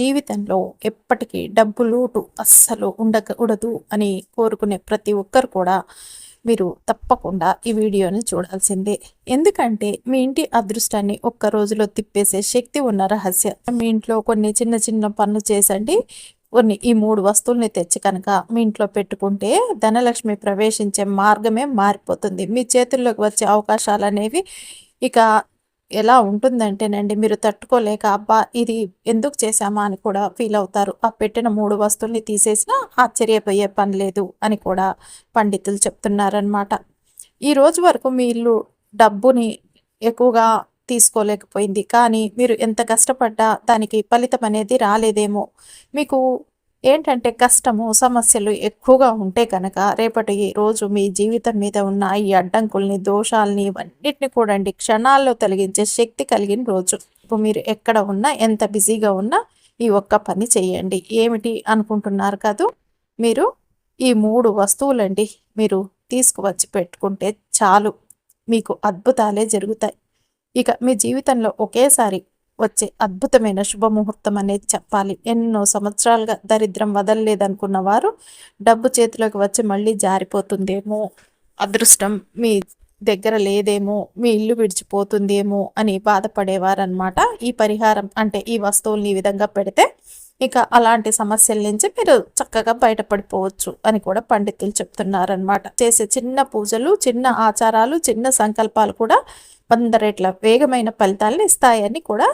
జీవితంలో ఎప్పటికీ డబ్బు లోటు అస్సలు ఉండకూడదు అని కోరుకునే ప్రతి ఒక్కరు కూడా మీరు తప్పకుండా ఈ వీడియోని చూడాల్సిందే. ఎందుకంటే మీ ఇంటి అదృష్టాన్ని ఒక్క రోజులో తిప్పేసే శక్తి ఉన్న రహస్యం. మీ ఇంట్లో కొన్ని చిన్న చిన్న పనులు చేసండి. కొన్ని ఈ మూడు వస్తువుల్ని తెచ్చి కనుక మీ ఇంట్లో పెట్టుకుంటే ధనలక్ష్మి ప్రవేశించే మార్గమే మారిపోతుంది. మీ చేతుల్లోకి వచ్చే అవకాశాలు అనేవి ఇక ఎలా ఉంటుందంటేనండి మీరు తట్టుకోలేక అబ్బా ఇది ఎందుకు చేశామా? అని కూడా ఫీల్ అవుతారు. ఆ పెట్టిన మూడు వస్తువుల్ని తీసేసినా ఆశ్చర్యపోయే పని లేదు అని కూడా పండితులు చెప్తున్నారనమాట ఈ రోజు వరకు మీ ఇల్లు డబ్బుని ఎక్కువగా తీసుకోలేకపోయింది. కానీ మీరు ఎంత కష్టపడ్డా దానికి ఫలితం అనేది రాలేదేమో. మీకు ఏంటంటే కష్టము సమస్యలు ఎక్కువగా ఉంటే కనుక రేపటి రోజు మీ జీవితం మీద ఉన్న ఈ అడ్డంకుల్ని దోషాలని ఇవన్నిటిని కూడా క్షణాల్లో తొలగించే శక్తి కలిగిన రోజు. ఇప్పుడు మీరు ఎక్కడ ఉన్నా ఎంత బిజీగా ఉన్నా ఈ ఒక్క పని చేయండి. ఏమిటి అనుకుంటున్నారు కాదు? మీరు ఈ మూడు వస్తువులండి మీరు తీసుకువచ్చి పెట్టుకుంటే చాలు. మీకు అద్భుతాలే జరుగుతాయి. ఇక మీ జీవితంలో ఒకేసారి వచ్చే అద్భుతమైన శుభముహూర్తం అనేది చెప్పాలి. ఎన్నో సంవత్సరాలుగా దరిద్రం వదలలేదనుకున్న వారు డబ్బు చేతిలోకి వచ్చి మళ్ళీ జారిపోతుందేమో అదృష్టం మీ దగ్గర లేదేమో మీ ఇల్లు విడిచిపోతుందేమో అని బాధపడేవారనమాట ఈ పరిహారం అంటే ఈ వస్తువుల్ని ఈ విధంగా పెడితే ఇక అలాంటి సమస్యల నుంచి మీరు చక్కగా బయటపడిపోవచ్చు అని కూడా పండితులు చెప్తున్నారనమాట చేసే చిన్న పూజలు చిన్న ఆచారాలు చిన్న సంకల్పాలు కూడా వంద రెట్ల వేగమైన ఫలితాలను ఇస్తాయని కూడా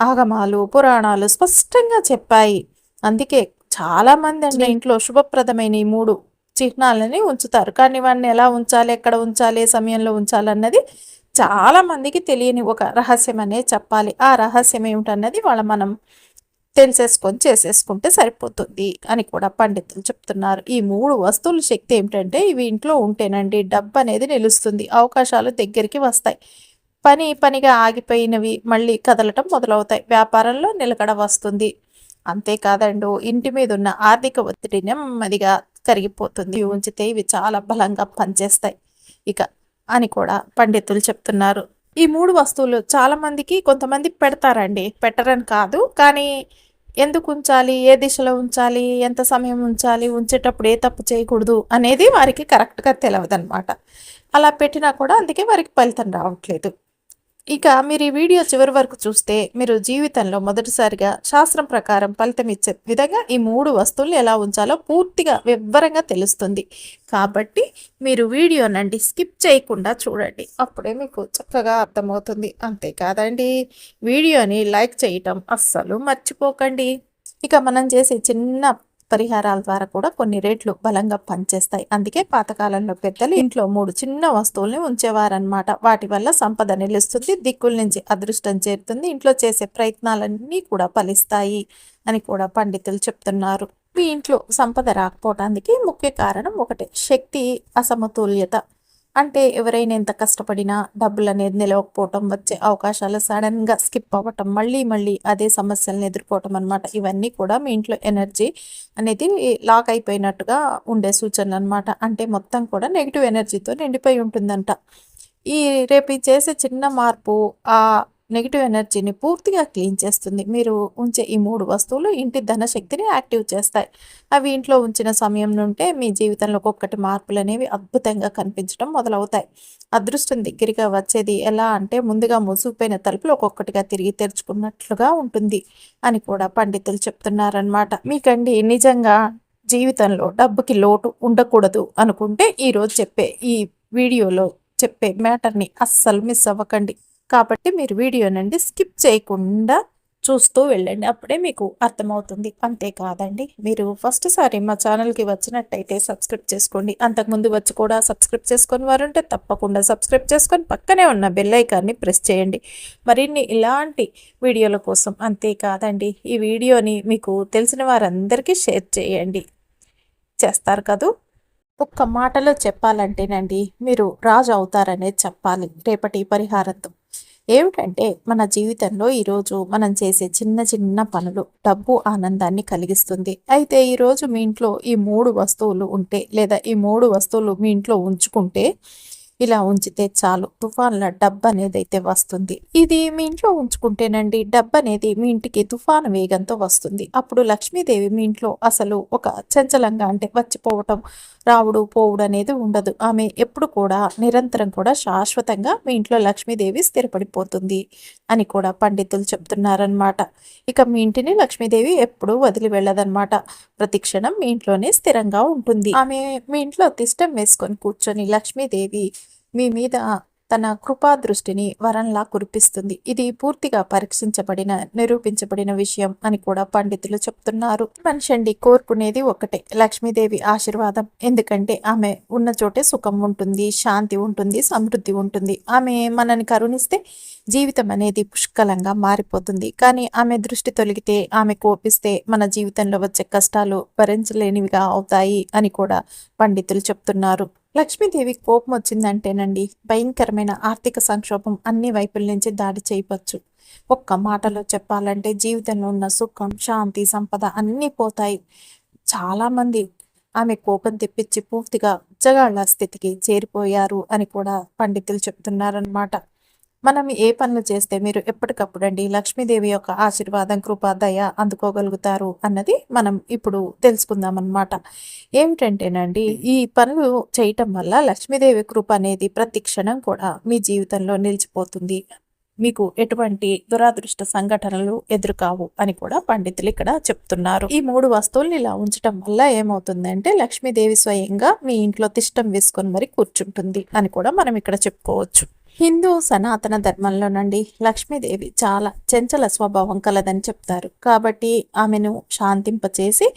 ఆగమాలు పురాణాలు స్పష్టంగా చెప్పాయి. అందుకే చాలా మంది అండి ఇంట్లో శుభప్రదమైన ఈ మూడు చిహ్నాలని ఉంచుతారు. కానీ వాడిని ఎలా ఉంచాలి ఎక్కడ ఉంచాలి ఏ సమయంలో ఉంచాలన్నది చాలా మందికి తెలియని ఒక రహస్యం అనేది చెప్పాలి. ఆ రహస్యం ఏమిటన్నది వాళ్ళ మనం తెలిసేసుకొని చేసేసుకుంటే సరిపోతుంది అని కూడా పండితులు చెప్తున్నారు. ఈ మూడు వస్తువుల శక్తి ఏమిటంటే ఇవి ఇంట్లో ఉంటేనండి డబ్బు అనేది నిలుస్తుంది. అవకాశాలు దగ్గరికి వస్తాయి. పని పనిగా ఆగిపోయినవి మళ్ళీ కదలటం మొదలవుతాయి. వ్యాపారంలో నిలకడ వస్తుంది. అంతేకాదండు ఇంటి మీద ఉన్న ఆర్థిక ఒత్తిడి నెమ్మదిగా కరిగిపోతుంది. ఉంచితే ఇవి చాలా బలంగా పనిచేస్తాయి. ఇక అని కూడా పండితులు చెప్తున్నారు. ఈ మూడు వస్తువులు చాలా మందికి కొంతమంది పెడతారండి. పెట్టరని కాదు. కానీ ఎందుకు ఉంచాలి? ఏ దిశలో ఉంచాలి? ఎంత సమయం ఉంచాలి? ఉంచేటప్పుడు ఏ తప్పు చేయకూడదు అనేది వారికి కరెక్ట్గా తెలియదు అనమాట అలా పెట్టినా కూడా అందుకే వారికి ఫలితం రావట్లేదు. ఇక మీరు ఈ వీడియో చివరి వరకు చూస్తే మీరు జీవితంలో మొదటిసారిగా శాస్త్రం ప్రకారం ఫలితం ఇచ్చే విధంగా ఈ మూడు వస్తువులు ఎలా ఉంచాలో పూర్తిగా వివరంగా తెలుస్తుంది. కాబట్టి మీరు వీడియోనండి స్కిప్ చేయకుండా చూడండి. అప్పుడే మీకు చక్కగా అర్థమవుతుంది. అంతేకాదండి వీడియోని లైక్ చేయటం అస్సలు మర్చిపోకండి. ఇక మనం చేసే చిన్న పరిహారాల ద్వారా కూడా కొన్ని రేట్లు బలంగా పనిచేస్తాయి. అందుకే పాతకాలంలో పెద్దలు ఇంట్లో మూడు చిన్న వస్తువుల్ని ఉంచేవారనమాట వాటి వల్ల సంపద నిలుస్తుంది దిక్కుల నుంచి అదృష్టం చేరుతుంది ఇంట్లో చేసే ప్రయత్నాలన్నీ కూడా ఫలిస్తాయి అని కూడా పండితులు చెప్తున్నారు. మీ ఇంట్లో సంపద రాకపోవటానికి ముఖ్య కారణం ఒకటే శక్తి అసమతుల్యత. అంటే ఎవరైనా ఎంత కష్టపడినా డబ్బులు అనేది నిలవకపోవటం వచ్చే అవకాశాలు సడన్గా స్కిప్ అవ్వటం మళ్ళీ మళ్ళీ అదే సమస్యలను ఎదుర్కోవటం అనమాట ఇవన్నీ కూడా మీ ఇంట్లో ఎనర్జీ అనేది లాక్ అయిపోయినట్టుగా ఉండే సూచనలు అనమాట అంటే మొత్తం కూడా నెగిటివ్ ఎనర్జీతో నిండిపోయి ఉంటుందంట. ఈ రేపు చేసే చిన్న మార్పు ఆ నెగిటివ్ ఎనర్జీని పూర్తిగా క్లీన్ చేస్తుంది. మీరు ఉంచే ఈ మూడు వస్తువులు ఇంటి ధనశక్తిని యాక్టివ్ చేస్తాయి. అవి ఇంట్లో ఉంచిన సమయం నుంటే మీ జీవితంలో ఒక్కొక్కటి మార్పులు అనేవి అద్భుతంగా కనిపించడం మొదలవుతాయి. అదృష్టం దగ్గరగా వచ్చేది ఎలా అంటే ముందుగా ముసుగుపోయిన తలుపులు ఒక్కొక్కటిగా తిరిగి తెరుచుకున్నట్లుగా ఉంటుంది అని కూడా పండితులు చెప్తున్నారనమాట మీకండి నిజంగా జీవితంలో డబ్బుకి లోటు ఉండకూడదు అనుకుంటే ఈరోజు చెప్పే ఈ వీడియోలో చెప్పే మ్యాటర్ని అస్సలు మిస్ అవ్వకండి. కాబట్టి మీరు వీడియోనండి స్కిప్ చేయకుండా చూస్తూ వెళ్ళండి. అప్పుడే మీకు అర్థమవుతుంది. అంతేకాదండి మీరు ఫస్ట్ సారి మా ఛానల్కి వచ్చినట్టయితే సబ్స్క్రైబ్ చేసుకోండి. అంతకుముందు వచ్చి కూడా సబ్స్క్రైబ్ చేసుకొని వారు ఉంటే తప్పకుండా సబ్స్క్రైబ్ చేసుకొని పక్కనే ఉన్న బెల్లైకాన్ని ప్రెస్ చేయండి. మరిన్ని ఇలాంటి వీడియోల కోసం అంతేకాదండి ఈ వీడియోని మీకు తెలిసిన వారందరికీ షేర్ చేయండి. చేస్తారు కదూ? ఒక్క మాటలో చెప్పాలంటేనండి మీరు రాజు అవుతారనేది చెప్పాలి. రేపటి పరిహారంతో. ఏమిటంటే మన జీవితంలో ఈరోజు మనం చేసే చిన్న చిన్న పనులు డబ్బు ఆనందాన్ని కలిగిస్తుంది. అయితే ఈరోజు మీ ఇంట్లో ఈ మూడు వస్తువులు ఉంటే లేదా ఈ మూడు వస్తువులు మీ ఇంట్లో ఉంచుకుంటే ఇలా ఉంచితే చాలు. తుఫాన్ల డబ్బు అనేది అయితే వస్తుంది. ఇది మీ ఇంట్లో ఉంచుకుంటేనండి డబ్బు అనేది మీ ఇంటికి తుఫాను వేగంతో వస్తుంది. అప్పుడు లక్ష్మీదేవి మీ ఇంట్లో అసలు ఒక చంచలంగా అంటే వచ్చిపోవటం రావుడు పోవుడు అనేది ఉండదు. ఆమె ఎప్పుడు కూడా నిరంతరం కూడా శాశ్వతంగా మీ ఇంట్లో లక్ష్మీదేవి స్థిరపడిపోతుంది అని కూడా పండితులు చెప్తున్నారనమాట ఇక మీ ఇంటిని లక్ష్మీదేవి ఎప్పుడూ వదిలి వెళ్ళదనమాట ప్రతి క్షణం మీ ఇంట్లోనే స్థిరంగా ఉంటుంది. ఆమె మీ ఇంట్లో తిష్టం వేసుకొని కూర్చొని లక్ష్మీదేవి మీ మీద తన కృపా దృష్టిని వరంలా కురిపిస్తుంది. ఇది పూర్తిగా పరీక్షించబడిన నిరూపించబడిన విషయం అని కూడా పండితులు చెప్తున్నారు. మనిషి అండి కోరుకునేది ఒకటే లక్ష్మీదేవి ఆశీర్వాదం. ఎందుకంటే ఆమె ఉన్న చోటే సుఖం ఉంటుంది శాంతి ఉంటుంది సమృద్ధి ఉంటుంది. ఆమె మనని కరుణిస్తే జీవితం అనేది పుష్కలంగా మారిపోతుంది. కానీ ఆమె దృష్టి తొలగితే ఆమె కోపిస్తే మన జీవితంలో వచ్చే కష్టాలు భరించలేనివిగా అవుతాయి అని కూడా పండితులు చెప్తున్నారు. లక్ష్మీదేవి కోపం వచ్చిందంటేనండి భయంకరమైన ఆర్థిక సంక్షోభం అన్ని వైపుల నుంచి దాడి చేయవచ్చు. ఒక్క మాటలో చెప్పాలంటే జీవితంలో ఉన్న సుఖం శాంతి సంపద అన్నీ పోతాయి. చాలామంది ఆమె కోపం తెప్పించి పూర్తిగా ఉచ్చగాళ్ళ స్థితికి చేరిపోయారు అని కూడా పండితులు చెప్తున్నారనమాట మనం ఏ పనులు చేస్తే మీరు ఎప్పటికప్పుడు అండి లక్ష్మీదేవి యొక్క ఆశీర్వాదం కృప దయ అందుకోగలుగుతారు అన్నది మనం ఇప్పుడు తెలుసుకుందాం అనమాట ఏమిటంటేనండి ఈ పనులు చేయటం వల్ల లక్ష్మీదేవి కృప అనేది ప్రతి క్షణం కూడా మీ జీవితంలో నిలిచిపోతుంది. మీకు ఎటువంటి దురాదృష్ట సంఘటనలు ఎదురుకావు అని కూడా పండితులు ఇక్కడ చెప్తున్నారు. ఈ మూడు వస్తువుల్ని ఇలా ఉంచడం వల్ల ఏమవుతుందంటే లక్ష్మీదేవి స్వయంగా మీ ఇంట్లో తిష్టం వేసుకొని మరి కూర్చుంటుంది అని కూడా మనం ఇక్కడ చెప్పుకోవచ్చు. హిందూ సనాతన ధర్మంలో నుండి లక్ష్మీదేవి చాలా చంచల స్వభావం కలదని చెప్తారు. కాబట్టి ఆమెను శాంతింపచేసి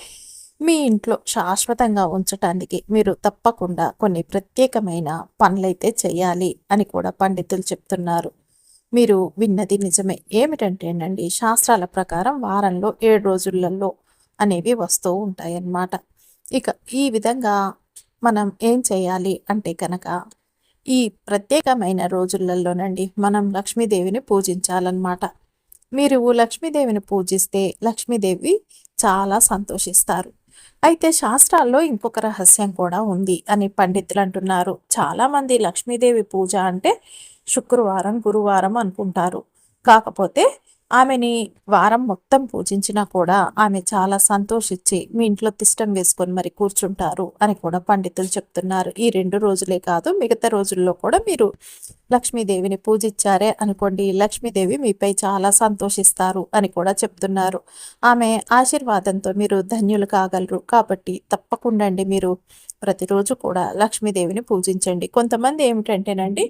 మీ ఇంట్లో శాశ్వతంగా ఉంచటానికి మీరు తప్పకుండా కొన్ని ప్రత్యేకమైన పనులైతే చేయాలి అని కూడా పండితులు చెప్తున్నారు. మీరు విన్నది నిజమే. ఏమిటంటేనండి శాస్త్రాల ప్రకారం వారంలో ఏడు రోజులలో అనేవి వస్తూ ఉంటాయన్నమాట. ఇక ఈ విధంగా మనం ఏం చేయాలి అంటే కనుక ఈ ప్రత్యేకమైన రోజులలోనండి మనం లక్ష్మీదేవిని పూజించాలన్నమాట. మీరు లక్ష్మీదేవిని పూజిస్తే లక్ష్మీదేవి చాలా సంతోషిస్తారు. అయితే శాస్త్రాల్లో ఇంకొక రహస్యం కూడా ఉంది అని పండితులు అంటున్నారు. చాలామంది లక్ష్మీదేవి పూజ అంటే శుక్రవారం గురువారం అనుకుంటారు. కాకపోతే ఆమెని వారం మొత్తం పూజించినా కూడా ఆమె చాలా సంతోషించి మీ ఇంట్లో తిష్టం వేసుకొని మరి కూర్చుంటారు అని కూడా పండితులు చెప్తున్నారు. ఈ రెండు రోజులే కాదు మిగతా రోజుల్లో కూడా మీరు లక్ష్మీదేవిని పూజించారే అనుకోండి లక్ష్మీదేవి మీపై చాలా సంతోషిస్తారు అని కూడా చెప్తున్నారు. ఆమె ఆశీర్వాదంతో మీరు ధన్యులు కాగలరు కాబట్టి తప్పకుండా అండి మీరు ప్రతిరోజు కూడా లక్ష్మీదేవిని పూజించండి. కొంతమంది ఏమిటంటేనండి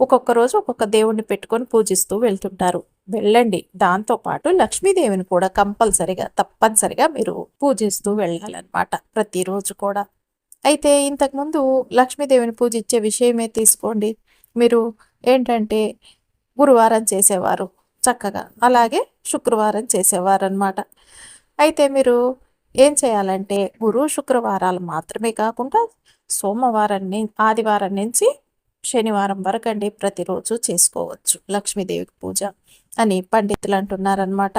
ఒక్కొక్క రోజు ఒక్కొక్క దేవుణ్ణి పెట్టుకొని పూజిస్తూ వెళ్తుంటారు. వెళ్ళండి. దాంతోపాటు లక్ష్మీదేవిని కూడా కంపల్సరిగా తప్పనిసరిగా మీరు పూజిస్తూ వెళ్ళాలన్నమాట ప్రతిరోజు కూడా. అయితే ఇంతకుముందు లక్ష్మీదేవిని పూజించే విషయమే తీసుకోండి. మీరు ఏంటంటే గురువారం చేసేవారు చక్కగా. అలాగే శుక్రవారం చేసేవారు అనమాట అయితే మీరు ఏం చేయాలంటే గురు శుక్రవారాలు మాత్రమే కాకుండా సోమవారం ఆదివారం నుంచి శనివారం వరకు అండి ప్రతిరోజు చేసుకోవచ్చు లక్ష్మీదేవికి పూజ. అని పండితులు అంటున్నారనమాట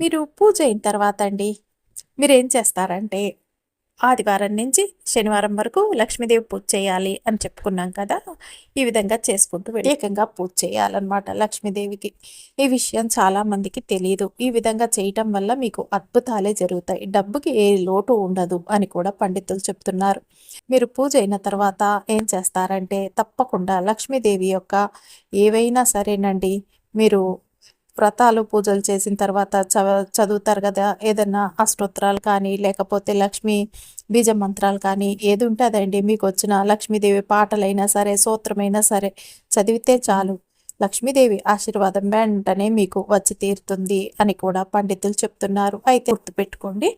మీరు పూజ అయిన తర్వాత అండి మీరేం చేస్తారంటే ఆదివారం నుంచి శనివారం వరకు లక్ష్మీదేవి పూజ చేయాలి అని చెప్పుకున్నాం కదా ఈ విధంగా చేసుకుంటూ వ్యతిరేకంగా పూజ చేయాలన్నమాట లక్ష్మీదేవికి. ఈ విషయం చాలా మందికి తెలియదు ఈ విధంగా చేయటం వల్ల మీకు అద్భుతాలే జరుగుతాయి. డబ్బుకి ఏ లోటు ఉండదు అని కూడా పండితులు చెప్తున్నారు. మీరు పూజ అయిన తర్వాత ఏం చేస్తారంటే తప్పకుండా లక్ష్మీదేవి యొక్క ఏవైనా సరేనండి మీరు వ్రతాలు పూజలు చేసిన తర్వాత చ చదువుతారు కదా ఏదన్నా అష్టోత్తరాలు కానీ లేకపోతే లక్ష్మీ బీజ మంత్రాలు కానీ ఏది ఉంటే అదండి మీకు వచ్చిన లక్ష్మీదేవి పాటలైనా సరే సూత్రమైనా సరే చదివితే చాలు. లక్ష్మీదేవి ఆశీర్వాదం వెంటనే మీకు వచ్చి తీరుతుంది అని కూడా పండితులు చెప్తున్నారు. అయితే గుర్తుపెట్టుకోండి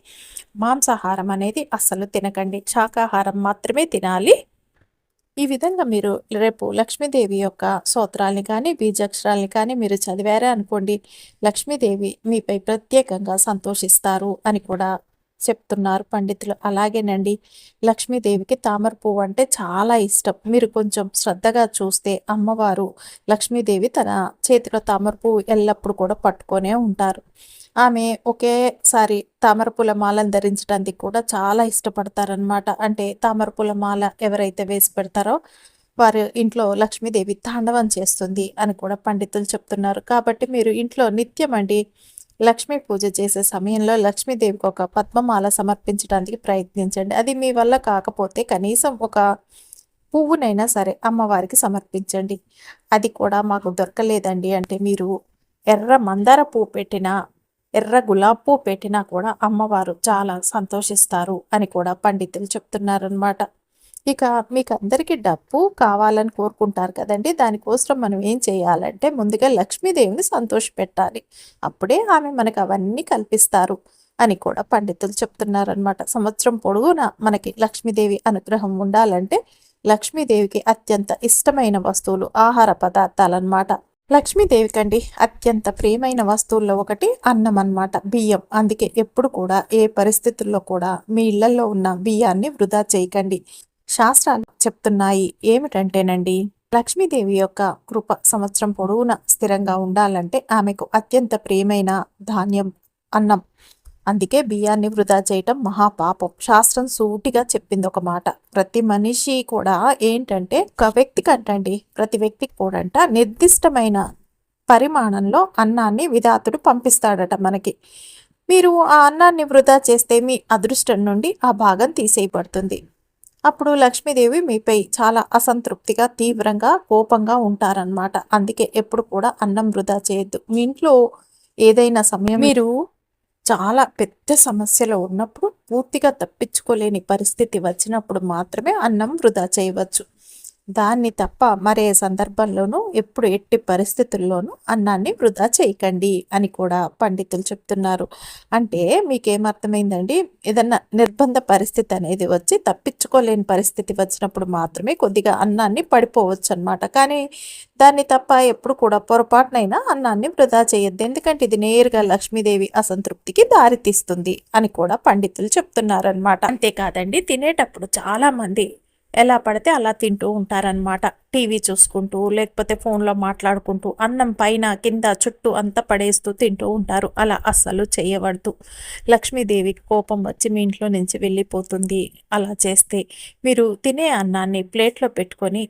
మాంసాహారం అనేది అస్సలు తినకండి. శాకాహారం మాత్రమే తినాలి. ఈ విధంగా మీరు రేపు లక్ష్మీదేవి యొక్క స్తోత్రాల్ని కానీ బీజాక్షరాల్ని కానీ మీరు చదివారే అనుకోండి లక్ష్మీదేవి మీపై ప్రత్యేకంగా సంతోషిస్తారు అని కూడా చెప్తున్నారు పండితులు. అలాగేనండి లక్ష్మీదేవికి తామర పువ్వు అంటే చాలా ఇష్టం. మీరు కొంచెం శ్రద్ధగా చూస్తే అమ్మవారు లక్ష్మీదేవి తన చేతిలో తామర పువ్వు ఎల్లప్పుడూ కూడా పట్టుకొనే ఉంటారు. ఆమె ఒకేసారి తామరపూల మాలను ధరించడానికి కూడా చాలా ఇష్టపడతారనమాట అంటే తామరపూల మాల ఎవరైతే వేసి పెడతారో వారు ఇంట్లో లక్ష్మీదేవి తాండవం చేస్తుంది అని కూడా పండితులు చెప్తున్నారు. కాబట్టి మీరు ఇంట్లో నిత్యం అండి లక్ష్మీ పూజ చేసే సమయంలో లక్ష్మీదేవికి ఒక పద్మమాల సమర్పించడానికి ప్రయత్నించండి. అది మీ వల్ల కాకపోతే కనీసం ఒక పువ్వునైనా సరే అమ్మవారికి సమర్పించండి. అది కూడా మాకు దొరకలేదండి. అంటే మీరు ఎర్ర మందార పువ్వు పెట్టిన ఎర్ర గులాబ్ పువ్వు పెట్టినా కూడా అమ్మవారు చాలా సంతోషిస్తారు అని కూడా పండితులు చెప్తున్నారనమాట ఇక మీకు అందరికీ డబ్బు కావాలని కోరుకుంటారు కదండి. దానికోసం మనం ఏం చేయాలంటే ముందుగా లక్ష్మీదేవిని సంతోష పెట్టాలి అప్పుడే ఆమె మనకు అవన్నీ కల్పిస్తారు అని కూడా పండితులు చెప్తున్నారనమాట సంవత్సరం పొడుగునా మనకి లక్ష్మీదేవి అనుగ్రహం ఉండాలంటే లక్ష్మీదేవికి అత్యంత ఇష్టమైన వస్తువులు ఆహార పదార్థాలన్నమాట. లక్ష్మీదేవికి అండి అత్యంత ప్రియమైన వస్తువుల్లో ఒకటి అన్నం అన్నమాట బియ్యం. అందుకే ఎప్పుడు కూడా ఏ పరిస్థితుల్లో కూడా మీ ఇళ్ళలో ఉన్న బియ్యాన్ని వృధా చేయకండి. శాస్త్రాలు చెప్తున్నాయి ఏమిటంటేనండి లక్ష్మీదేవి యొక్క కృప సంవత్సరం పొడవునా స్థిరంగా ఉండాలంటే ఆమెకు అత్యంత ప్రియమైన ధాన్యం అన్నం. అందుకే బియ్యాన్ని వృధా చేయటం మహాపాపం. శాస్త్రం సూటిగా చెప్పింది ఒక మాట. ప్రతి మనిషి కూడా ఏంటంటే ఒక వ్యక్తికి అంటండి ప్రతి వ్యక్తికి కూడంట నిర్దిష్టమైన పరిమాణంలో అన్నాన్ని విధాతుడు పంపిస్తాడట మనకి. మీరు ఆ అన్నాన్ని వృధా చేస్తే మీ అదృష్టం నుండి ఆ భాగం తీసేయబడుతుంది. అప్పుడు లక్ష్మీదేవి మీపై చాలా అసంతృప్తిగా తీవ్రంగా కోపంగా ఉంటారనమాట అందుకే ఎప్పుడు కూడా అన్నం వృధా చేయొద్దు. మీ ఇంట్లో ఏదైనా సమయం మీరు చాలా పెద్ద సమస్యలో ఉన్నప్పుడు పూర్తిగా తప్పించుకోలేని పరిస్థితి వచ్చినప్పుడు మాత్రమే అన్నం వృధా చేయవచ్చు. దాన్ని తప్ప మరే సందర్భంలోనూ ఎప్పుడు ఎట్టి పరిస్థితుల్లోనూ అన్నాన్ని వృధా చేయకండి అని కూడా పండితులు చెప్తున్నారు. అంటే మీకేమర్థమైందండి? ఏదన్నా నిర్బంధ పరిస్థితి అనేది వచ్చి తప్పించుకోలేని పరిస్థితి వచ్చినప్పుడు మాత్రమే కొద్దిగా అన్నాన్ని పడిపోవచ్చు అనమాట కానీ దాన్ని తప్ప ఎప్పుడు కూడా పొరపాటునైనా అన్నాన్ని వృధా చేయొద్దు. ఎందుకంటే ఇది నేరుగా లక్ష్మీదేవి అసంతృప్తికి దారితీస్తుంది అని కూడా పండితులు చెప్తున్నారనమాట అంతేకాదండి తినేటప్పుడు చాలా మంది ఎలా పడితే అలా తింటూ ఉంటారనమాట టీవీ చూసుకుంటూ లేకపోతే ఫోన్లో మాట్లాడుకుంటూ అన్నం పైన కింద చుట్టూ అంతా పడేస్తూ తింటూ ఉంటారు. అలా అస్సలు చేయవద్దు. లక్ష్మీదేవికి కోపం వచ్చి మీ ఇంట్లో నుంచి వెళ్ళిపోతుంది అలా చేస్తే. మీరు తినే అన్నాన్ని ప్లేట్లో పెట్టుకొని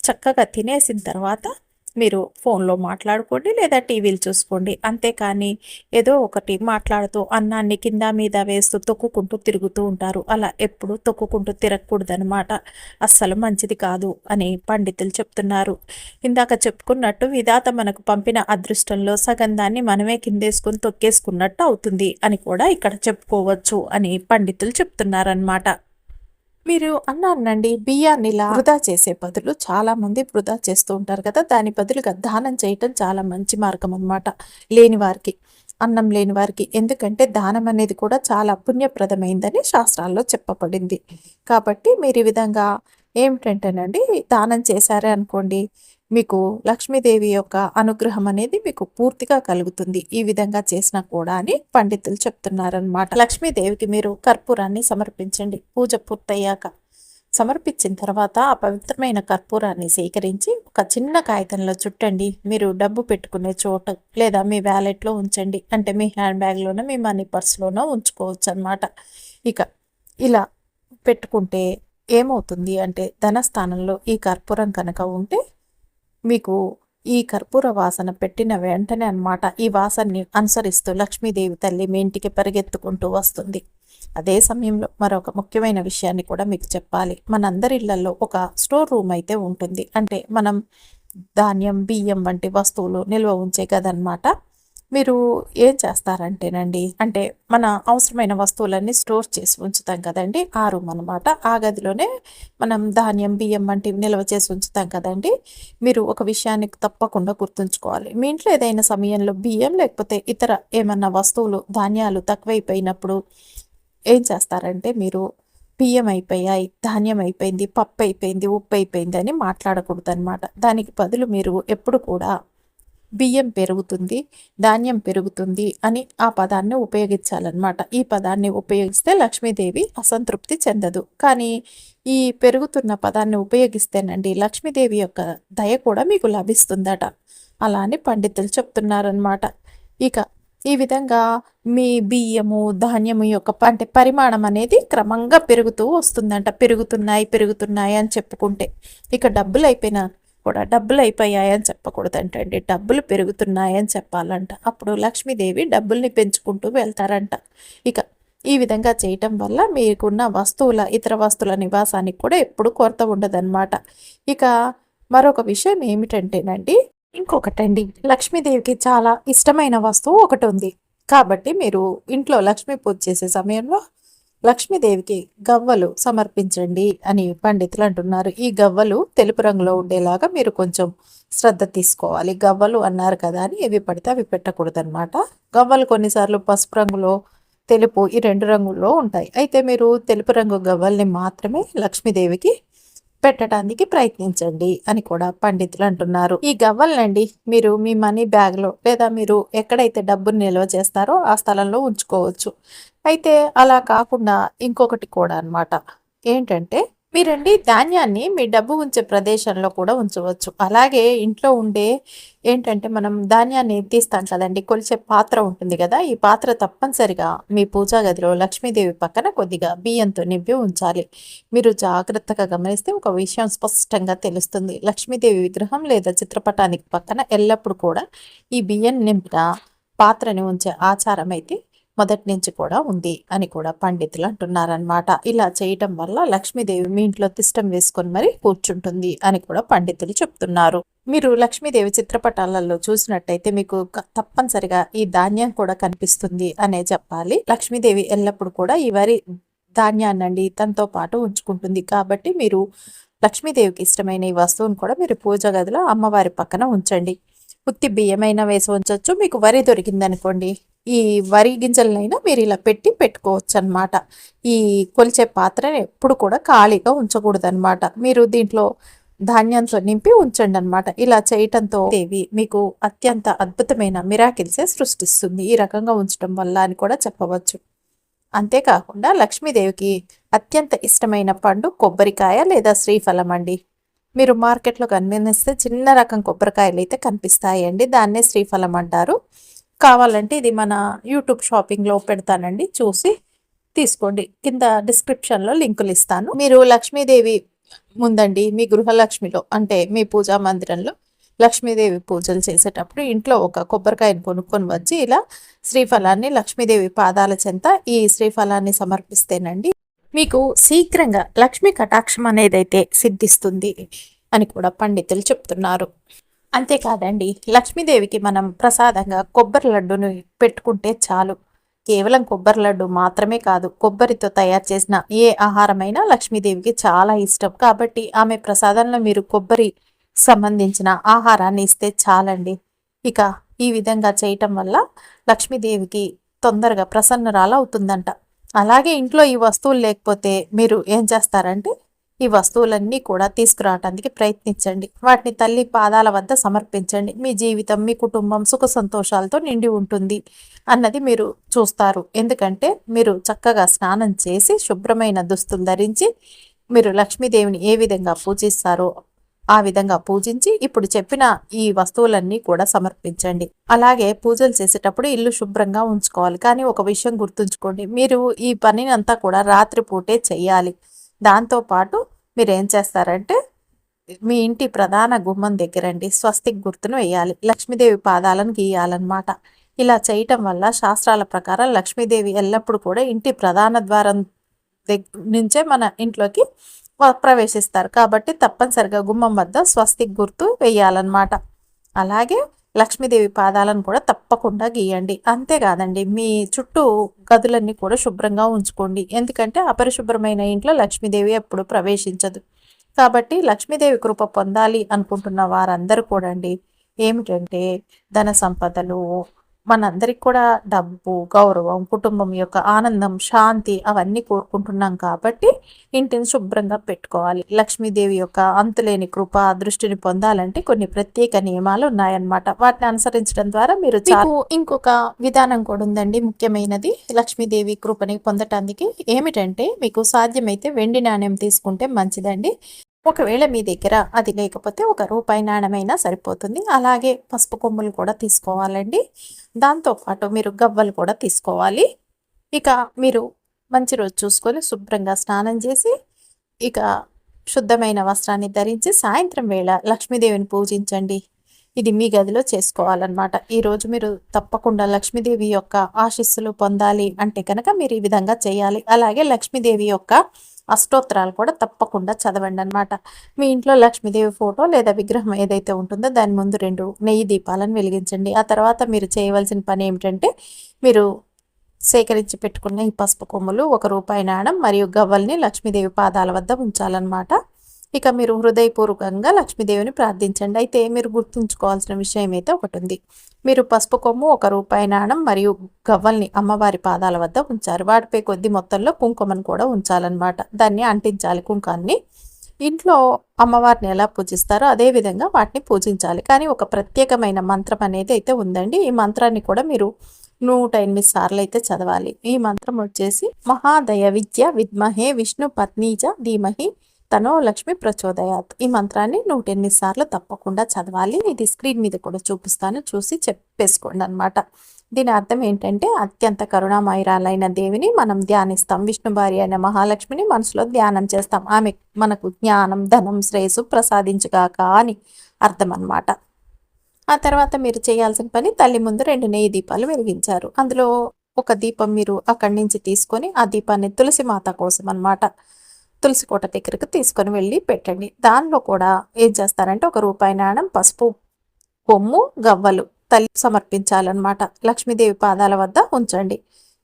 చక్కగా తినేసిన తర్వాత మీరు ఫోన్లో మాట్లాడుకోండి లేదా టీవీలు చూసుకోండి. అంతేకాని ఏదో ఒకటి మాట్లాడుతూ అన్నాన్ని కింద మీద వేస్తూ తొక్కుకుంటూ తిరుగుతూ ఉంటారు. అలా ఎప్పుడు తొక్కుకుంటూ తిరగకూడదనమాట అస్సలు మంచిది కాదు అని పండితులు చెప్తున్నారు. ఇందాక చెప్పుకున్నట్టు విధాత మనకు పంపిన అదృష్టంలో సగం దాన్ని మనమే కిందేసుకుని తొక్కేసుకున్నట్టు అవుతుంది అని కూడా ఇక్కడ చెప్పుకోవచ్చు అని పండితులు చెప్తున్నారనమాట మీరు అన్నానండి బియ్యాన్ని ఇలా వృధా చేసే బదులు చాలా మంది వృధా చేస్తూ ఉంటారు కదా దాని బదులుగా దానం చేయటం చాలా మంచి మార్గం అనమాట లేని వారికి అన్నం లేని వారికి. ఎందుకంటే దానం అనేది కూడా చాలా పుణ్యప్రదమైందని శాస్త్రాల్లో చెప్పబడింది. కాబట్టి మీరు ఈ విధంగా ఏమిటంటేనండి దానం చేశారే అనుకోండి మీకు లక్ష్మీదేవి యొక్క అనుగ్రహం అనేది మీకు పూర్తిగా కలుగుతుంది. ఈ విధంగా చేసినా కూడా అని పండితులు చెప్తున్నారనమాట లక్ష్మీదేవికి మీరు కర్పూరాన్ని సమర్పించండి. పూజ పూర్తయ్యాక సమర్పించిన తర్వాత ఆ పవిత్రమైన కర్పూరాన్ని సేకరించి ఒక చిన్న కాగితంలో చుట్టండి. మీరు డబ్బు పెట్టుకునే చోట లేదా మీ వ్యాలెట్లో ఉంచండి. అంటే మీ హ్యాండ్ బ్యాగ్లోనో మీ మనీ పర్స్లోనో ఉంచుకోవచ్చు అనమాట ఇక ఇలా పెట్టుకుంటే ఏమవుతుంది అంటే ధనస్థానంలో ఈ కర్పూరం కనుక ఉంటే మీకు ఈ కర్పూర వాసన పెట్టిన వెంటనే అనమాట ఈ వాసనని అనుసరిస్తూ లక్ష్మీదేవి తల్లి మీ ఇంటికి పరిగెత్తుకుంటూ వస్తుంది. అదే సమయంలో మరొక ముఖ్యమైన విషయాన్ని కూడా మీకు చెప్పాలి. మనందరి ఇళ్ళలో ఒక స్టోర్ రూమ్ అయితే ఉంటుంది. అంటే మనం ధాన్యం బియ్యం వంటి వస్తువులు నిల్వ ఉంచే కదనమాట మీరు ఏం చేస్తారంటేనండి అంటే మన అవసరమైన వస్తువులన్నీ స్టోర్ చేసి ఉంచుతాం కదండి ఆ రూమ్ అనమాట ఆ గదిలోనే మనం ధాన్యం బియ్యం వంటివి నిల్వ చేసి ఉంచుతాం కదండి. మీరు ఒక విషయాన్ని తప్పకుండా గుర్తుంచుకోవాలి. మీ ఇంట్లో ఏదైనా సమయంలో బియ్యం లేకపోతే ఇతర ఏమన్నా వస్తువులు ధాన్యాలు తక్కువైపోయినప్పుడు ఏం చేస్తారంటే మీరు బియ్యం అయిపోయాయి ధాన్యం అయిపోయింది పప్పు అయిపోయింది ఉప్పు అయిపోయింది అని మాట్లాడకూడదు అనమాట దానికి బదులు మీరు ఎప్పుడు కూడా బియ్యం పెరుగుతుంది ధాన్యం పెరుగుతుంది అని ఆ పదాన్ని ఉపయోగించాలన్నమాట. ఈ పదాన్ని ఉపయోగిస్తే లక్ష్మీదేవి అసంతృప్తి చెందదు. కానీ ఈ పెరుగుతున్న పదాన్ని ఉపయోగిస్తేనండి లక్ష్మీదేవి యొక్క దయ కూడా మీకు లభిస్తుందట. అలా అని పండితులు చెప్తున్నారనమాట ఇక ఈ విధంగా మీ బియ్యము ధాన్యము యొక్క అంటే పరిమాణం అనేది క్రమంగా పెరుగుతూ వస్తుందంట. పెరుగుతున్నాయి పెరుగుతున్నాయి అని చెప్పుకుంటే. ఇక డబ్బులు అయిపోయినా కూడా డబ్బులు అయిపోయాయని చెప్పకూడదంటండి. డబ్బులు పెరుగుతున్నాయని చెప్పాలంట. అప్పుడు లక్ష్మీదేవి డబ్బుల్ని పెంచుకుంటూ వెళ్తారంట. ఇక ఈ విధంగా చేయటం వల్ల మీకున్న వస్తువుల ఇతర వస్తువుల నివాసానికి కూడా ఎప్పుడు కొరత ఉండదన్నమాట. ఇక మరొక విషయం ఏమిటంటేనండి ఇంకొకటండి. లక్ష్మీదేవికి చాలా ఇష్టమైన వస్తువు ఒకటి ఉంది కాబట్టి మీరు ఇంట్లో లక్ష్మీ పూజ చేసే సమయంలో లక్ష్మీదేవికి గవ్వలు సమర్పించండి అని పండితులు అంటున్నారు. ఈ గవ్వలు తెలుపు రంగులో ఉండేలాగా మీరు కొంచెం శ్రద్ధ తీసుకోవాలి. గవ్వలు అన్నారు కదా అని ఇవి పడితే అవి పెట్టకూడదన్నమాట. గవ్వలు కొన్నిసార్లు పసుపు రంగులో తెలుపు ఈ రెండు రంగుల్లో ఉంటాయి. అయితే మీరు తెలుపు రంగు గవ్వల్ని మాత్రమే లక్ష్మీదేవికి పెట్టడానికి ప్రయత్నించండి అని కూడా పండితులు అంటున్నారు. ఈ గవ్వలనండి మీరు మీ మనీ బ్యాగ్లో లేదా మీరు ఎక్కడైతే డబ్బును నిల్వ చేస్తారో ఆ స్థలంలో ఉంచుకోవచ్చు. అయితే అలా కాకుండా ఇంకొకటి కూడా అన్నమాట. ఏంటంటే మీరండి ధాన్యాన్ని మీ డబ్బు ఉంచే ప్రదేశంలో కూడా ఉంచవచ్చు. అలాగే ఇంట్లో ఉండే ఏంటంటే మనం ధాన్యాన్ని తీస్తాం కదండి కొలిచే పాత్ర ఉంటుంది కదా ఈ పాత్ర తప్పనిసరిగా మీ పూజా గదిలో లక్ష్మీదేవి పక్కన కొద్దిగా బియ్యంతో నింపి ఉంచాలి. మీరు జాగ్రత్తగా గమనిస్తే ఒక విషయం స్పష్టంగా తెలుస్తుంది. లక్ష్మీదేవి విగ్రహం లేదా చిత్రపటానికి పక్కన ఎల్లప్పుడూ కూడా ఈ బియ్యం నింపిన పాత్రని ఉంచే ఆచారం అయితే మొదటి నుంచి కూడా ఉంది అని కూడా పండితులు అంటున్నారనమాట ఇలా చేయటం వల్ల లక్ష్మీదేవి మీ ఇంట్లో తిష్టం వేసుకొని మరి కూర్చుంటుంది అని కూడా పండితులు చెప్తున్నారు. మీరు లక్ష్మీదేవి చిత్రపటాలలో చూసినట్టయితే మీకు తప్పనిసరిగా ఈ ధాన్యం కూడా కనిపిస్తుంది అనే చెప్పాలి. లక్ష్మీదేవి ఎల్లప్పుడూ కూడా ఈ వరి ధాన్యాన్నండి తనతో పాటు ఉంచుకుంటుంది. కాబట్టి మీరు లక్ష్మీదేవికి ఇష్టమైన ఈ వస్తువును కూడా మీరు పూజ గదిలో అమ్మవారి పక్కన ఉంచండి. ఉత్తి బియ్యమైనా వేసి ఉంచవచ్చు మీకు వరి దొరికిందనుకోండి ఈ వరి గింజలనైనా మీరు ఇలా పెట్టి పెట్టుకోవచ్చు అనమాట ఈ కొలిచే పాత్రని ఎప్పుడు కూడా ఖాళీగా ఉంచకూడదు అనమాట మీరు దీంట్లో ధాన్యంతో నింపి ఉంచండి అనమాట ఇలా చేయటంతో దేవి మీకు అత్యంత అద్భుతమైన మిరాకిల్సే సృష్టిస్తుంది. ఈ రకంగా ఉంచడం వల్ల అని కూడా చెప్పవచ్చు. అంతేకాకుండా లక్ష్మీదేవికి అత్యంత ఇష్టమైన పండు కొబ్బరికాయ లేదా శ్రీఫలం అండి. మీరు మార్కెట్లో కనిపిస్తే చిన్న రకం కొబ్బరికాయలు అయితే కనిపిస్తాయండి. దాన్నే శ్రీఫలం అంటారు. కావాలంటే ఇది మన యూట్యూబ్ షాపింగ్లో పెడతానండి. చూసి తీసుకోండి. కింద డిస్క్రిప్షన్లో లింకులు ఇస్తాను. మీరు లక్ష్మీదేవి ముందండి మీ గృహలక్ష్మిలో అంటే మీ పూజా మందిరంలో లక్ష్మీదేవి పూజలు చేసేటప్పుడు ఇంట్లో ఒక కొబ్బరికాయను కొనుక్కొని వచ్చి ఇలా శ్రీఫలాన్ని లక్ష్మీదేవి పాదాల చెంత ఈ శ్రీఫలాన్ని సమర్పిస్తేనండి మీకు శీఘ్రంగా లక్ష్మీ కటాక్షం అనేది అయితే సిద్ధిస్తుంది అని కూడా పండితులు చెప్తున్నారు. అంతేకాదండి. లక్ష్మీదేవికి మనం ప్రసాదంగా కొబ్బరి లడ్డును పెట్టుకుంటే చాలు. కేవలం కొబ్బరి లడ్డు మాత్రమే కాదు కొబ్బరితో తయారు చేసిన ఏ ఆహారమైనా లక్ష్మీదేవికి చాలా ఇష్టం. కాబట్టి ఆమె ప్రసాదంలో మీరు కొబ్బరి సంబంధించిన ఆహారాన్ని ఇస్తే చాలండి. ఇక ఈ విధంగా చేయటం వల్ల లక్ష్మీదేవికి తొందరగా ప్రసన్నరాలు అవుతుందంట. అలాగే ఇంట్లో ఈ వస్తువులు లేకపోతే మీరు ఏం చేస్తారంటే ఈ వస్తువులన్నీ కూడా తీసుకురావటానికి ప్రయత్నించండి. వాటిని తల్లి పాదాల వద్ద సమర్పించండి. మీ జీవితం మీ కుటుంబం సుఖ సంతోషాలతో నిండి ఉంటుంది అన్నది మీరు చూస్తారు. ఎందుకంటే మీరు చక్కగా స్నానం చేసి శుభ్రమైన దుస్తులు ధరించి మీరు లక్ష్మీదేవిని ఏ విధంగా పూజిస్తారో ఆ విధంగా పూజించి ఇప్పుడు చెప్పిన ఈ వస్తువులన్నీ కూడా సమర్పించండి. అలాగే పూజలు చేసేటప్పుడు ఇల్లు శుభ్రంగా ఉంచుకోవాలి. కానీ ఒక విషయం గుర్తుంచుకోండి. మీరు ఈ పనిని అంతా కూడా రాత్రిపూటే చేయాలి. దాంతో పాటు మీరు ఏం చేస్తారంటే మీ ఇంటి ప్రధాన గుమ్మం దగ్గరండి స్వస్తిక్ గుర్తును వేయాలి. లక్ష్మీదేవి పాదాలను గీయాలన్నమాట. ఇలా చేయటం వల్ల శాస్త్రాల ప్రకారం లక్ష్మీదేవి ఎల్లప్పుడూ కూడా ఇంటి ప్రధాన ద్వారం నుంచే మన ఇంట్లోకి ప్రవేశిస్తారు. కాబట్టి తప్పనిసరిగా గుమ్మం వద్ద స్వస్తిక్ గుర్తు వేయాలన్నమాట. అలాగే లక్ష్మీదేవి పాదాలను కూడా తప్పకుండా గీయండి. అంతేకాదండి మీ చుట్టూ గదులన్నీ కూడా శుభ్రంగా ఉంచుకోండి. ఎందుకంటే అపరిశుభ్రమైన ఇంట్లో లక్ష్మీదేవి ఎప్పుడు ప్రవేశించదు. కాబట్టి లక్ష్మీదేవి కృప పొందాలి అనుకుంటున్న వారందరూ కూడా అండి ఏమిటంటే ధన సంపదలు మనందరికి కూడా డబ్బు గౌరవం కుటుంబం యొక్క ఆనందం శాంతి అవన్నీ కోరుకుంటున్నాం కాబట్టి ఇంటిని శుభ్రంగా పెట్టుకోవాలి. లక్ష్మీదేవి యొక్క అంతులేని కృప దృష్టిని పొందాలంటే కొన్ని ప్రత్యేక నియమాలు ఉన్నాయన్నమాట. వాటిని అనుసరించడం ద్వారా మీరు ఇంకొక విధానం కూడా ఉందండి ముఖ్యమైనది. లక్ష్మీదేవి కృపని పొందటానికి ఏమిటంటే మీకు సాధ్యమైతే వెండి నాణ్యం తీసుకుంటే మంచిదండి. ఒకవేళ మీ దగ్గర అది లేకపోతే ఒక రూపాయి నాణ్యమైనా సరిపోతుంది. అలాగే పసుపు కొమ్ములు కూడా తీసుకోవాలండి. దాంతోపాటు మీరు గవ్వలు కూడా తీసుకోవాలి. ఇక మీరు మంచి రోజు చూసుకొని శుభ్రంగా స్నానం చేసి ఇక శుద్ధమైన వస్త్రాన్ని ధరించి సాయంత్రం వేళ లక్ష్మీదేవిని పూజించండి. ఇది మీ గదిలో చేసుకోవాలన్నమాట. ఈరోజు మీరు తప్పకుండా లక్ష్మీదేవి యొక్క ఆశీస్సులు పొందాలి అంటే కనుక మీరు ఈ విధంగా చేయాలి. అలాగే లక్ష్మీదేవి యొక్క అష్టోత్తరాలు కూడా తప్పకుండా చదవండి అనమాట మీ ఇంట్లో లక్ష్మీదేవి ఫోటో లేదా విగ్రహం ఏదైతే ఉంటుందో దాని ముందు రెండు నెయ్యి దీపాలను వెలిగించండి. ఆ తర్వాత మీరు చేయవలసిన పని ఏమిటంటే మీరు సేకరించి పెట్టుకున్న ఈ పసుపు కొమ్ములు ఒక రూపాయి నాణం మరియు గవ్వల్ని లక్ష్మీదేవి పాదాల వద్ద ఉంచాలన్నమాట. ఇక మీరు హృదయపూర్వకంగా లక్ష్మీదేవిని ప్రార్థించండి. అయితే మీరు గుర్తుంచుకోవాల్సిన విషయం అయితే ఒకటి ఉంది మీరు పసుపు కొమ్ము ఒక రూపాయి నాణం మరియు గవ్వల్ని అమ్మవారి పాదాల వద్ద ఉంచారు. వాటిపై కొద్ది మొత్తంలో కుంకుమను కూడా ఉంచాలన్నమాట. దాన్ని అంటించాలి కుంకాన్ని. ఇంట్లో అమ్మవారిని ఎలా పూజిస్తారో అదే విధంగా వాటిని పూజించాలి. కానీ ఒక ప్రత్యేకమైన మంత్రం అనేది అయితే ఉందండి. ఈ మంత్రాన్ని కూడా మీరు నూట ఎనిమిది సార్లు అయితే చదవాలి. ఈ మంత్రం వచ్చేసి మహాదయ విద్య విద్మహే విష్ణు పత్నీజ ధీమహి తనో లక్ష్మి ప్రచోదయాత్. ఈ మంత్రాన్ని నూట ఎనిమిది సార్లు తప్పకుండా చదవాలి. ఇది స్క్రీన్ మీద కూడా చూపిస్తాను. చూసి చెప్పేసుకోండి అనమాట దీని అర్థం ఏంటంటే అత్యంత కరుణామయురాలైన దేవిని మనం ధ్యానిస్తాం. విష్ణు భార్య అయిన మహాలక్ష్మిని మనసులో ధ్యానం చేస్తాం. ఆమె మనకు జ్ఞానం ధనం శ్రేయస్సు ప్రసాదించుగాక అని అర్థం అనమాట ఆ తర్వాత మీరు చేయాల్సిన పని తల్లి ముందు రెండు నెయ్యి దీపాలు వెలిగించారు. అందులో ఒక దీపం మీరు అక్కడి నుంచి తీసుకొని ఆ దీపాన్ని తులసి మాత కోసం అనమాట తులసి కోట దగ్గరకు తీసుకొని వెళ్ళి పెట్టండి. దానిలో కూడా ఏం చేస్తారంటే ఒక రూపాయి నాణం పసుపు కొమ్ము గవ్వలు తల్లి సమర్పించాలన్నమాట. లక్ష్మీదేవి పాదాల వద్ద ఉంచండి.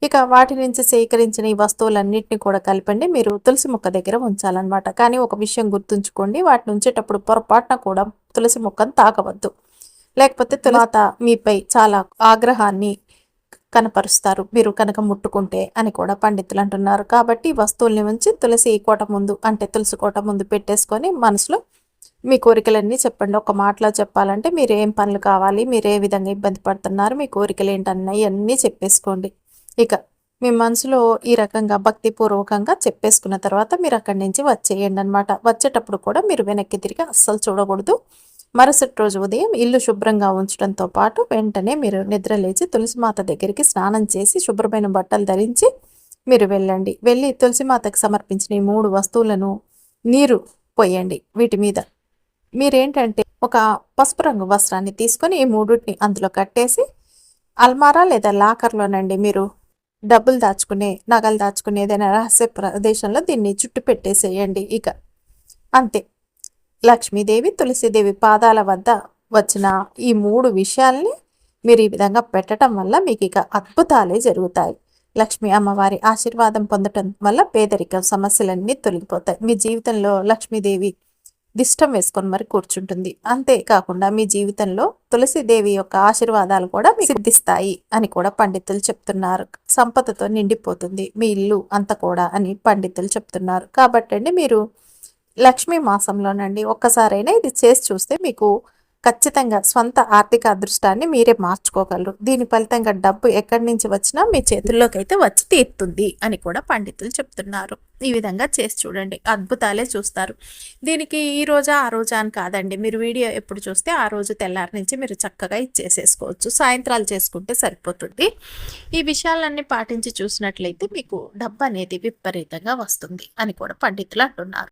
ఇక వాటి నుంచి సేకరించిన ఈ వస్తువులన్నింటినీ కూడా కలపండి. మీరు తులసి మొక్క దగ్గర ఉంచాలన్నమాట. కానీ ఒక విషయం గుర్తుంచుకోండి. వాటిని ఉంచేటప్పుడు పొరపాటున కూడా తులసి మొక్కను తాకవద్దు. లేకపోతే తులాత మీపై చాలా ఆగ్రహాన్ని కనపరుస్తారు. మీరు కనుక ముట్టుకుంటే అని కూడా పండితులు అంటున్నారు. కాబట్టి వస్తువుల్ని ఉంచి తులసి కోట ముందు అంటే తులసి కోట ముందు పెట్టేసుకొని మనసులో మీ కోరికలన్నీ చెప్పండి. ఒక మాటలో చెప్పాలంటే మీరు ఏం పనులు కావాలి మీరు ఏ విధంగా ఇబ్బంది పడుతున్నారు మీ కోరికలు ఏంటన్నాయి అన్నీ చెప్పేసుకోండి. ఇక మీ మనసులో ఈ రకంగా భక్తిపూర్వకంగా చెప్పేసుకున్న తర్వాత మీరు అక్కడి నుంచి వచ్చేయండి అనమాట వచ్చేటప్పుడు కూడా మీరు వెనక్కి తిరిగి అస్సలు చూడకూడదు. మరుసటి రోజు ఉదయం ఇల్లు శుభ్రంగా ఉంచడంతో పాటు వెంటనే మీరు నిద్రలేచి తులసిమాత దగ్గరికి స్నానం చేసి శుభ్రమైన బట్టలు ధరించి మీరు వెళ్ళండి. వెళ్ళి తులసిమాతకు సమర్పించిన ఈ మూడు వస్తువులను నీరు పోయండి. వీటి మీద మీరేంటంటే ఒక పసుపు రంగు వస్త్రాన్ని తీసుకొని ఈ మూడుని అందులో కట్టేసి అల్మారా లేదా లాకర్లోనండి మీరు డబ్బులు దాచుకునే నగలు దాచుకునే ఏదైనా రహస్య ప్రదేశంలో దీన్ని చుట్టు పెట్టేసేయండి ఇక. అంతే. లక్ష్మీదేవి తులసిదేవి పాదాల వద్ద వచ్చిన ఈ మూడు విషయాల్ని మీరు ఈ విధంగా పెట్టడం వల్ల మీకు ఇక అద్భుతాలే జరుగుతాయి. లక్ష్మీ అమ్మవారి ఆశీర్వాదం పొందటం వల్ల పేదరికం సమస్యలన్నీ తొలగిపోతాయి. మీ జీవితంలో లక్ష్మీదేవి దిష్టం వేసుకొని మరి కూర్చుంటుంది. అంతేకాకుండా మీ జీవితంలో తులసిదేవి యొక్క ఆశీర్వాదాలు కూడా సిద్ధిస్తాయి అని కూడా పండితులు చెప్తున్నారు. సంపదతో నిండిపోతుంది. మీ ఇల్లు అంత కూడా అని పండితులు చెప్తున్నారు. కాబట్టి మీరు లక్ష్మీ మాసంలోనండి. ఒక్కసారైనా ఇది చేసి చూస్తే మీకు ఖచ్చితంగా స్వంత ఆర్థిక అదృష్టాన్ని మీరే మార్చుకోగలరు. దీని ఫలితంగా డబ్బు ఎక్కడి నుంచి వచ్చినా మీ చేతుల్లోకి అయితే వచ్చి తీరుతుంది అని కూడా పండితులు చెప్తున్నారు. ఈ విధంగా చేసి చూడండి. అద్భుతాలే చూస్తారు. దీనికి ఈ రోజు ఆ రోజా అని కాదండి. మీరు వీడియో ఎప్పుడు చూస్తే ఆ రోజు తెల్లారి నుంచి మీరు చక్కగా ఇచ్చేసేసుకోవచ్చు. సాయంత్రాలు చేసుకుంటే సరిపోతుంది. ఈ విషయాలన్నీ పాటించి చూసినట్లయితే మీకు డబ్బు అనేది విపరీతంగా వస్తుంది అని కూడా పండితులు అంటున్నారు.